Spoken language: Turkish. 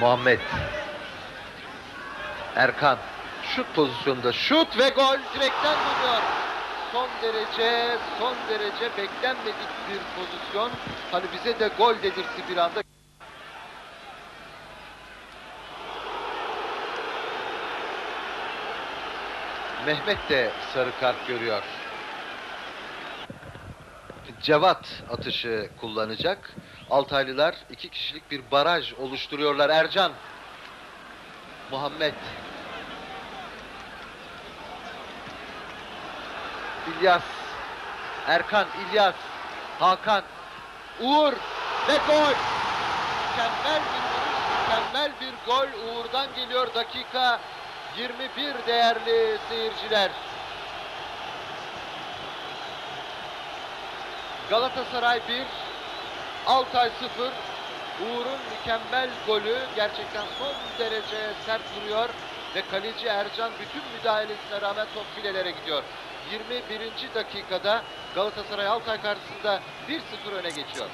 Muhammed. Erkan. Şut pozisyonunda şut ve gol direkten dönüyor. Son derece, son derece beklenmedik bir pozisyon. Hani bize de gol dedirtti bir anda. Mehmet de sarı kart görüyor. Cevat atışı kullanacak. Altaylılar iki kişilik bir baraj oluşturuyorlar. Ercan. Muhammed. İlyas. Erkan, İlyas. Hakan. Uğur ve gol. Mükemmel bir vuruş, mükemmel bir gol. Uğur'dan geliyor dakika 21 değerli seyirciler. Galatasaray 1, Altay 0. Uğur'un mükemmel golü gerçekten son derece sert vuruyor ve kaleci Ercan bütün müdahalesine rağmen top filelere gidiyor. 21. dakikada Galatasaray Altay karşısında 1-0 öne geçiyor.